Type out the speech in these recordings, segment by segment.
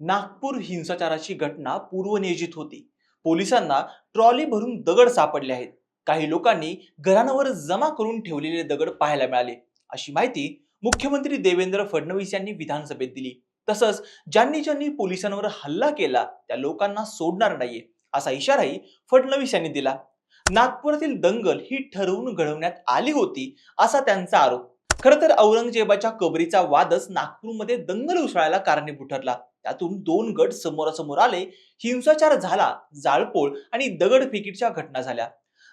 नागपूर हिंसाचाराची घटना पूर्वनियोजित होती. पोलिसांना ट्रॉली भरून दगड सापडले आहेत. काही लोकांनी घरांवर जमा करून ठेवलेले दगड पाहायला मिळाले. अशी माहिती मुख्यमंत्री देवेंद्र फडणवीस यांनी विधानसभेत दिली. तसंच ज्यांनी ज्यांनी पोलिसांवर हल्ला केला त्या लोकांना सोडणार नाहीये असा इशाराही फडणवीस यांनी दिला. नागपुरातील दंगल ही ठरवून घडवण्यात आली होती असा त्यांचा आरोप. खरं तर औरंगजेबाच्या कबरीचा वादच नागपूरमध्ये दंगल उसळायला कारणीभूत ठरला. त्यातून दोन गट समोरासमोर आले हिंसाचार झाला जाळपोळ आणि दगडफेकीच्या घटना झाल्या.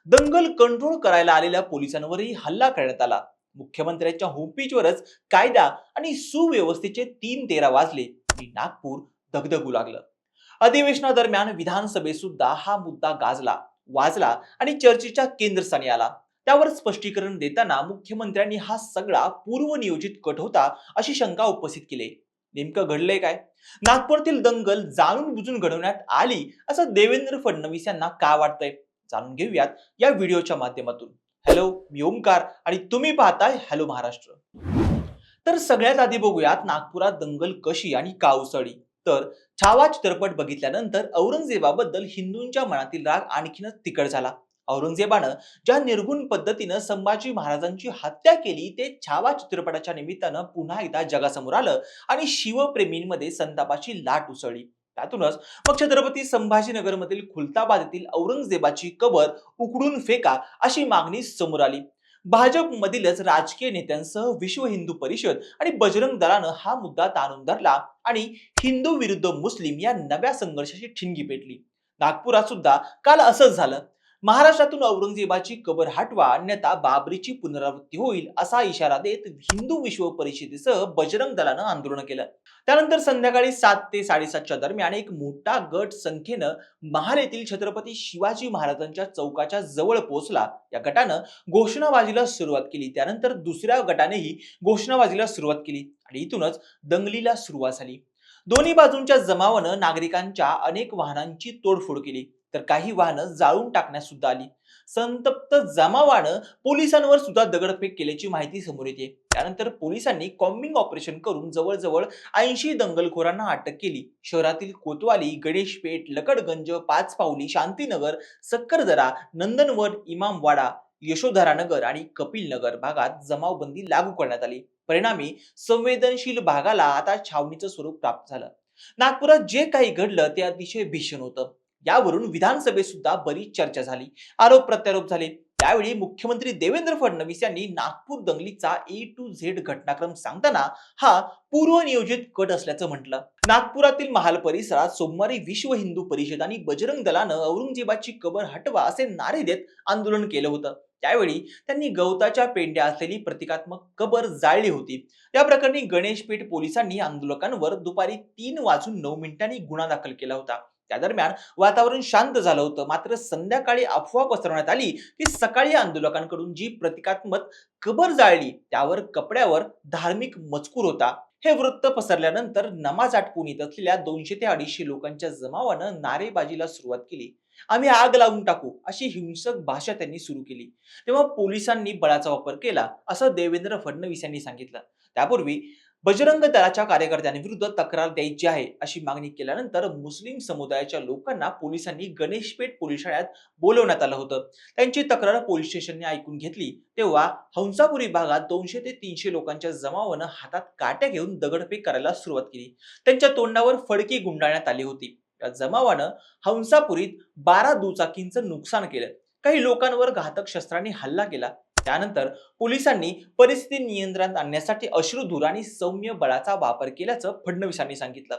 दंगल कंट्रोल करायला आलेल्या पोलिसांवरही हल्ला करण्यात आला. मुख्यमंत्र्यांच्या होमपेजवरच कायदा आणि सुव्यवस्थेचे तीन तेरा वाजले. आणि नागपूर दगदगू लागलं. अधिवेशनादरम्यान विधानसभेत सुद्धा हा मुद्दा गाजला वाजला आणि चर्चेच्या केंद्रस्थानी आला. त्यावर स्पष्टीकरण देताना मुख्यमंत्र्यांनी हा सगळा पूर्वनियोजित कट होता अशी शंका उपस्थित केली. नेमकं घडलंय काय? नागपूरतील दंगल जाणून बुजून घडवण्यात आली असं देवेंद्र फडणवीस यांना का वाटतंय? जाणून घेऊयात या व्हिडिओच्या माध्यमातून. हॅलो मी ओमकार आणि तुम्ही पाहताय हॅलो महाराष्ट्र. तर सगळ्यात आधी बघूयात नागपुरात दंगल कशी आणि का तर छावा चित्रपट बघितल्यानंतर औरंगजेबाबद्दल हिंदूंच्या मनातील राग आणखीनच तिकड झाला. औरंगजेबानं ज्या निर्गुण पद्धतीनं संभाजी महाराजांची हत्या केली ते छावा चित्रपटाच्या निमित्तानं पुन्हा एकदा जगासमोर आलं आणि शिवप्रेमींमध्ये संतापाची लाट उसळली. त्यातूनच मग छत्रपती संभाजीनगरमधील खुलताबाद येथील औरंगजेबाची कबर उकडून फेका अशी मागणी समोर आली. भाजपमधीलच राजकीय नेत्यांसह विश्व हिंदू परिषद आणि बजरंग दलानं हा मुद्दा ताणून धरला आणि हिंदू विरुद्ध मुस्लिम या नव्या संघर्षाची ठिणगी पेटली. नागपुरात सुद्धा काल असंच झालं. महाराष्ट्रातून औरंगजेबाची कबर हटवा अन्यथा बाबरीची पुनरावृत्ती होईल असा इशारा देत हिंदू विश्व परिषदेसह बजरंग दलानं आंदोलन केलं. त्यानंतर संध्याकाळी सात ते साडेसातच्या दरम्यान एक मोठा गट संख्येनं महाल येथील छत्रपती शिवाजी महाराजांच्या चौकाच्या जवळ पोहोचला. या गटानं घोषणाबाजीला सुरुवात केली. त्यानंतर दुसऱ्या गटानेही घोषणाबाजीला सुरुवात केली आणि इथूनच दंगलीला सुरुवात झाली. दोन्ही बाजूंच्या जमावानं नागरिकांच्या अनेक वाहनांची तोडफोड केली. तर काही वाहनं जाळून टाकण्यात सुद्धा आली. संतप्त जमावानं पोलिसांवर सुद्धा दगडफेक केल्याची माहिती समोर येते. त्यानंतर पोलिसांनी कॉम्बिंग ऑपरेशन करून जवळजवळ ऐंशी दंगलखोरांना अटक केली. शहरातील कोतवाली गणेशपेठ लकडगंज पाचपावली शांतीनगर सक्करदरा नंदनवन इमामवाडा यशोधरानगर आणि कपिलनगर भागात जमावबंदी लागू करण्यात आली. परिणामी संवेदनशील भागाला आता छावणीचं स्वरूप प्राप्त झालं. नागपुरात जे काही घडलं ते अतिशय भीषण होतं. यावरून विधानसभेत सुद्धा बरीच चर्चा झाली. आरोप प्रत्यारोप झाले. त्यावेळी मुख्यमंत्री देवेंद्र फडणवीस यांनी नागपूर दंगलीचा ए टू झेड घटनाक्रम सांगताना हा पूर्वनियोजित कट असल्याचं म्हटलं. नागपुरातील महाल परिसरात सोमवारी विश्व हिंदू परिषद आणि बजरंग दलानं औरंगजेबाची कबर हटवा असे नारे देत आंदोलन केलं होतं. त्यावेळी त्यांनी गवताच्या पेंड्या असलेली प्रतिकात्मक कबर जाळली होती. या प्रकरणी गणेशपेठ पोलिसांनी आंदोलकांवर दुपारी तीन वाजून नऊ मिनिटांनी गुन्हा दाखल केला होता. त्या दरम्यान वातावरण शांत झालं होतं. मात्र संध्याकाळी अफवा पसरवण्यात आली की सकाळी आंदोलकांकडून जी प्रतिकात्मक कबर जाळली त्यावर कपड्यावर धार्मिक मजकूर होता. हे वृत्त पसरल्यानंतर नमाज आटपून येत असलेल्या दोनशे ते अडीचशे लोकांच्या जमावानं नारेबाजीला सुरुवात केली. आम्ही आग लावून टाकू अशी हिंसक भाषा त्यांनी सुरू केली. तेव्हा पोलिसांनी बळाचा वापर केला असं देवेंद्र फडणवीस यांनी सांगितलं. त्यापूर्वी बजरंग दलाच्या कार्यकर्त्यांविरुद्ध तक्रार द्यायची आहे अशी मागणी केल्यानंतर मुस्लिम समुदायाच्या लोकांना पोलिसांनी गणेशपेठ पोलीस ठाण्यात बोलवण्यात आलं होतं. त्यांची तक्रार पोलीस स्टेशनने ऐकून घेतली. तेव्हा हंसापुरी भागात दोनशे ते तीनशे लोकांच्या जमावानं हातात काट्या घेऊन दगडफेक करायला सुरुवात केली. त्यांच्या तोंडावर फडकी गुंडाळण्यात आली होती. या जमावानं हंसापुरीत बारा दुचाकींचं नुकसान केलं. काही लोकांवर घातक शस्त्रांनी हल्ला केला. त्यानंतर पोलिसांनी परिस्थिती नियंत्रणात आणण्यासाठी अश्रुधूर आणि सौम्य बळाचा वापर केल्याचं फडणवीसांनी सांगितलं.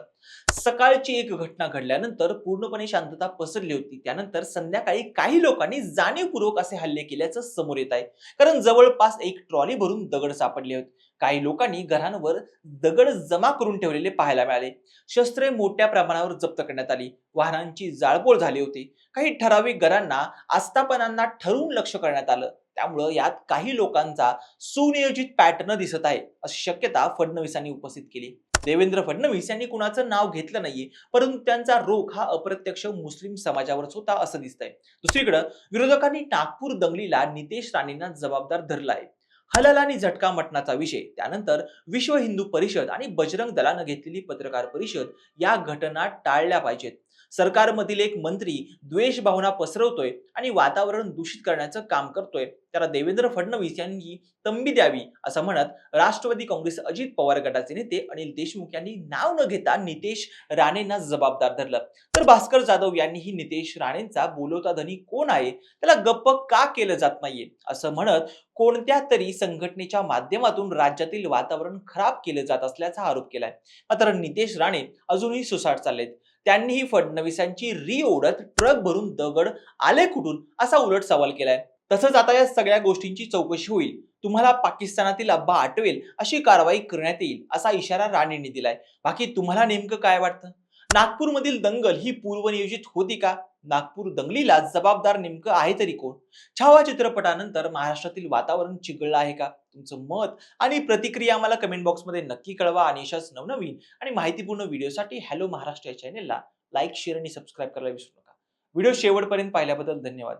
सकाळची एक घटना घडल्यानंतर पूर्णपणे शांतता पसरली होती. त्यानंतर संध्याकाळी काही लोकांनी जाणीवपूर्वक असे हल्ले केल्याचं समोर येत आहे. कारण जवळपास एक ट्रॉली भरून दगड सापडले होते. काही लोकांनी घरांवर दगड जमा करून ठेवलेले पाहायला मिळाले. शस्त्रे मोठ्या प्रमाणावर जप्त करण्यात आली. वाहनांची जाळपोळ झाली होती. काही ठराविक घरांना आस्थापनांना ठरवून लक्ष करण्यात आलं. त्यामुळं यात काही लोकांचा सुनियोजित पॅटर्न दिसत आहे अशी शक्यता फडणवीसांनी उपस्थित केली. देवेंद्र फडणवीस यांनी कुणाचं नाव घेतलं नाहीये परंतु त्यांचा रोख हा अप्रत्यक्ष मुस्लिम समाजावरच होता असं दिसतंय. दुसरीकडं विरोधकांनी नागपूर दंगलीला नितेश राणेंना जबाबदार धरला आहे हलाल आणि झटका मटणाचा विषय त्यानंतर विश्व हिंदू परिषद आणि बजरंग दलानं घेतलेली पत्रकार परिषद या घटना टाळल्या पाहिजेत. सरकारमधील एक मंत्री द्वेष भावना पसरवतोय आणि वातावरण दूषित करण्याचं काम करतोय. त्याला देवेंद्र फडणवीस यांनी तंबी द्यावी असं म्हणत राष्ट्रवादी काँग्रेस अजित पवार गटाचे नेते अनिल देशमुख यांनी नाव न घेता नितेश राणेंना जबाबदार धरलं. तर भास्कर जाधव यांनीही नितेश राणेंचा बोलवता धनी कोण आहे? त्याला गप्प का केलं जात नाहीये? असं म्हणत कोणत्या तरी संघटनेच्या माध्यमातून राज्यातील वातावरण खराब केलं जात असल्याचा आरोप केलाय. मात्र नितेश राणे अजूनही सुसाट चाललेत. त्यांनीही फडणवीसांची री ओढत ट्रक भरून दगड आले कुठून? असा उलट सवाल केलाय. तसंच आता या सगळ्या गोष्टींची चौकशी होईल. तुम्हाला पाकिस्तानातील अब्बा आठवेल अशी कारवाई करण्यात येईल असा इशारा राणेंनी दिलाय. बाकी तुम्हाला नेमकं काय वाटतं? नागपूरमधील दंगल ही पूर्वनियोजित होती का? नागपूर दंगलीला जबाबदार नेमकं आहे तरी कोण? छावा चित्रपटानंतर महाराष्ट्रातील वातावरण चिघळलं आहे का? तुमचं मत आणि प्रतिक्रिया आम्हाला कमेंट बॉक्समध्ये नक्की कळवा. आणि अशाच नवनवीन आणि माहितीपूर्ण व्हिडिओसाठी हॅलो महाराष्ट्र या चॅनेलला लाईक शेअर आणि सबस्क्राईब करायला विसरू नका. व्हिडिओ शेवटपर्यंत पाहिल्याबद्दल धन्यवाद.